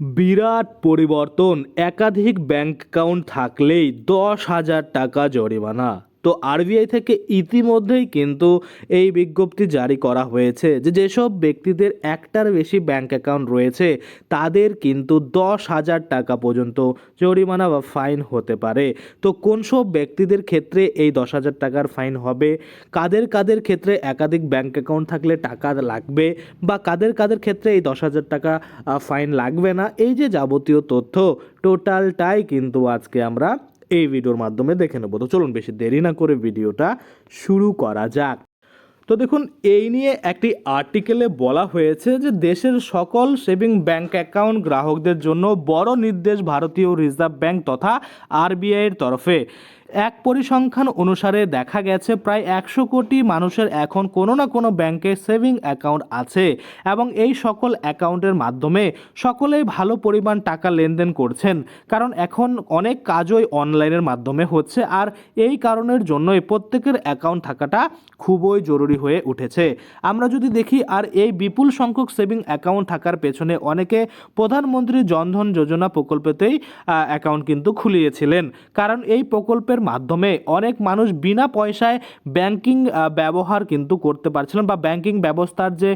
বিরাট পরিবর্তন একাধিক bank account থাকলেই দশ হাজার টাকা জরিমানা। তো আরবিআই থেকে ইতিমধ্যেই কিন্তু এই বিজ্ঞপ্তি জারি করা হয়েছে যে যেসব ব্যক্তিদের একটার বেশি ব্যাংক অ্যাকাউন্ট রয়েছে, তাদের কিন্তু দশ হাজার টাকা পর্যন্ত জরিমানা বা ফাইন হতে পারে। তো কোন সব ব্যক্তিদের ক্ষেত্রে এই দশ হাজার টাকার ফাইন হবে? কাদের কাদের ক্ষেত্রে একাধিক ব্যাংক অ্যাকাউন্ট থাকলে টাকা লাগবে? বা কাদের কাদের ক্ষেত্রে এই দশ হাজার টাকা ফাইন লাগবে না? এই যে যাবতীয় তথ্য, টোটালটাই কিন্তু আজকে আমরা এই ভিডিওর মাধ্যমে দেখে নেব। তো চলুন বেশি দেরি না করে ভিডিওটা শুরু করা যাক। তো দেখুন, এই নিয়ে একটি আর্টিকেলে বলা হয়েছে যে দেশের সকল সেভিং ব্যাংক অ্যাকাউন্ট গ্রাহকদের জন্য বড় নির্দেশ ভারতীয় রিজার্ভ ব্যাংক তথা আরবিআইয়ের তরফে। এক পরিসংখ্যান অনুসারে দেখা গেছে প্রায় একশো কোটি মানুষের এখন কোনো না কোনো ব্যাংকে সেভিং অ্যাকাউন্ট আছে এবং এই সকল অ্যাকাউন্টের মাধ্যমে সকলেই ভালো পরিমাণ টাকা লেনদেন করছেন। কারণ এখন অনেক কাজই অনলাইনের মাধ্যমে হচ্ছে আর এই কারণের জন্যই প্রত্যেকের অ্যাকাউন্ট থাকাটা খুবই জরুরি হয়ে উঠেছে। আমরা যদি দেখি আর এই বিপুল সংখ্যক সেভিং অ্যাকাউন্ট থাকার পেছনে অনেকে প্রধানমন্ত্রী জনধন যোজনা প্রকল্পেতেই অ্যাকাউন্ট কিন্তু খুলিয়েছিলেন। কারণ এই প্রকল্পের মাধ্যমে অনেক মানুষ বিনা পয়সায় ব্যাংকিং ব্যবহার কিন্তু করতে পারছিলেন বা ব্যাংকিং ব্যবস্থার যে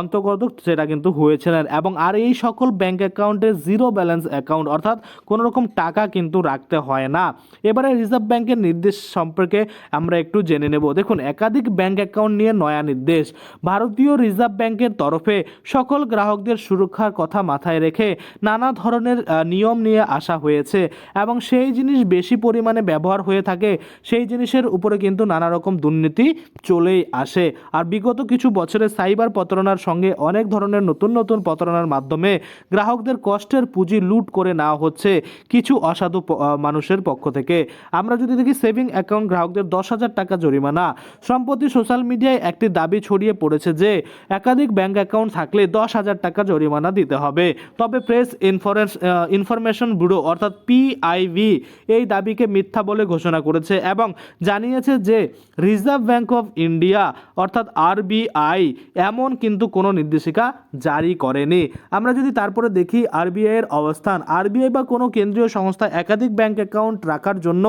অন্তর্গত সেটা কিন্তু হয়েছিলেন এবং আর এই সকল ব্যাংক অ্যাকাউন্টে জিরো ব্যালেন্স অ্যাকাউন্ট অর্থাৎ কোনো রকম টাকা কিন্তু রাখতে হয় না। এবারে রিজার্ভ ব্যাংকের নির্দেশ সম্পর্কে আমরা একটু জেনে নেব। দেখুন, একাধিক ব্যাংক অ্যাকাউন্ট নিয়ে নয়া নির্দেশ। ভারতীয় রিজার্ভ ব্যাংকের তরফে সকল গ্রাহকদের সুরক্ষার কথা মাথায় রেখে নানা ধরনের নিয়ম নিয়ে আসা হয়েছে এবং সেই জিনিস বেশি পরিমাণে ব্যবহার হয়ে থাকে, সেই জিনিসের উপরে কিন্তু নানা রকম দুর্নীতি চলেই আসে। আর বিগত কিছু বছরে সাইবার প্রতারণার সঙ্গে অনেক ধরনের নতুন নতুন প্রতারণার মাধ্যমে গ্রাহকদের কষ্টের পুঁজি লুট করে নেওয়া হচ্ছে কিছু অসাধু মানুষের পক্ষ থেকে। আমরা যদি দেখি সেভিং অ্যাকাউন্ট গ্রাহকদের দশ হাজার টাকা জরিমানা। সম্প্রতি সোশ্যাল মিডিয়ায় একটি দাবি ছড়িয়ে পড়েছে যে, একাধিক ব্যাংক অ্যাকাউন্ট থাকলে দশ হাজার টাকা জরিমানা দিতে হবে। তবে প্রেস ইনফরেন্স ইনফরমেশন ব্যুরো অর্থাৎ পিআইভি এই দাবিকে মিথ্যা বলে ঘোষণা করেছে এবং জানিয়েছে যে রিজার্ভ ব্যাংক অফ ইন্ডিয়া অর্থাৎ আরবিআই এমন কিন্তু কোনো নির্দেশিকা জারি করেনি। আমরা যদি তারপরে দেখি আরবিআই এর অবস্থান আরবিআই বা কোনো কেন্দ্রীয় সংস্থা একাধিক ব্যাংক অ্যাকাউন্ট রাখার জন্য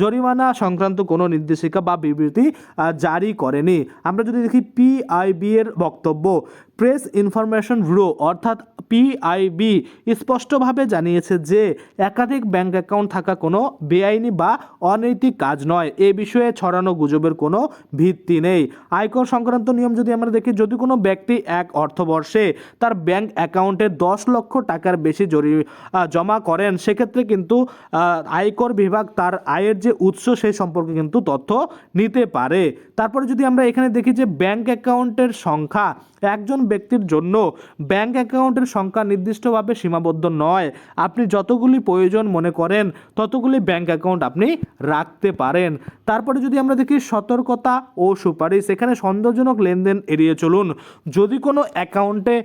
জরিমানা সংক্রান্ত কোনো নির্দেশিকা বা বিবৃতি জারি করেনি। আমরা যদি দেখি পিআইবি এর বক্তব্য প্রেস ইনফরমেশন ব্যুরো, অর্থাৎ পিআইবি স্পষ্টভাবে জানিয়েছে যে একাধিক ব্যাংক অ্যাকাউন্ট থাকা কোনো বেআইনি বা অনৈতিক কাজ নয়। এ বিষয়ে ছড়ানো গুজবের কোনো ভিত্তি নেই। আয়কর সংক্রান্ত নিয়ম যদি আমরা দেখি, যদি কোনো ব্যক্তি এক অর্থবর্ষে তার ব্যাংক অ্যাকাউন্টে দশ লক্ষ টাকার বেশি জরি জমা করেন, সেক্ষেত্রে কিন্তু আয়কর বিভাগ তার আয়ের যে উৎস সেই সম্পর্কে কিন্তু তথ্য নিতে পারে। তারপরে যদি আমরা এখানে দেখি যে ব্যাংক অ্যাকাউন্টের সংখ্যা, একজন ব্যক্তির জন্য ব্যাংক অ্যাকাউন্টের সংখ্যা নির্দিষ্টভাবে সীমাবদ্ধ নয়। আপনি যতগুলি প্রয়োজন মনে করেন, ততগুলি ব্যাংক অ্যাকাউন্ট আপনি রাখতে পারেন। তারপরে যদি আমরা দেখি সতর্কতা ও সুপারিশ, এখানে সন্দেহজনক লেনদেন এড়িয়ে চলুন। যদি কোনো অ্যাকাউন্টে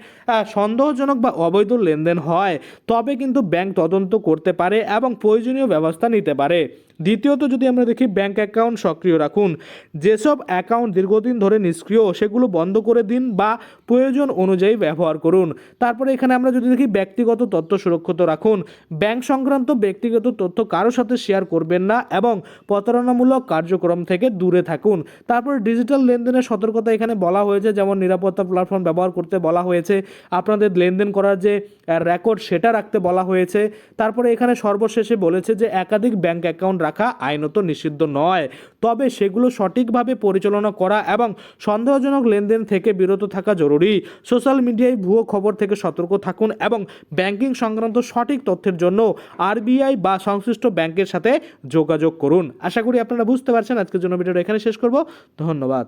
সন্দেহজনক বা অবৈধ লেনদেন হয়, তবে কিন্তু ব্যাংক তদন্ত করতে পারে এবং প্রয়োজনীয় ব্যবস্থা নিতে পারে। দ্বিতীয়ত যদি আমরা দেখি ব্যাংক অ্যাকাউন্ট সক্রিয় রাখুন, যেসব অ্যাকাউন্ট দীর্ঘদিন ধরে নিষ্ক্রিয়, সেগুলো বন্ধ করে দিন বা প্রয়োজন অনুযায়ী ব্যবহার করুন। তারপরে এখানে আমরা যদি দেখি ব্যক্তিগত তথ্য সুরক্ষিত রাখুন ব্যাংক সংক্রান্ত ব্যক্তিগত তথ্য কারোর সাথে শেয়ার করবেন না এবং প্রতারণামূলক কার্যক্রম থেকে দূরে থাকুন। তারপরে ডিজিটাল লেনদেনের সতর্কতা এখানে বলা হয়েছে, যেমন নিরাপত্তা প্ল্যাটফর্ম ব্যবহার করতে বলা হয়েছে, আপনাদের লেনদেন করার যে রেকর্ড সেটা রাখতে বলা হয়েছে। তারপরে এখানে সর্বশেষে বলেছে যে, একাধিক ব্যাংক অ্যাকাউন্ট রাখা আইনত নিষিদ্ধ নয়। তবে সেগুলো সঠিকভাবে পরিচালনা করা এবং সন্দেহজনক লেনদেন থেকে বিরত থাকা জরুরি। সোশ্যাল মিডিয়ায় ভুয়ো খবর থেকে সতর্ক থাকুন এবং ব্যাংকিং সংক্রান্ত সঠিক তথ্যের জন্য আরবিআই বা সংশ্লিষ্ট ব্যাংকের সাথে যোগাযোগ করুন। আশা করি আপনারা বুঝতে পারছেন। আজকের জন্য ভিডিওটা এখানে শেষ করব। ধন্যবাদ।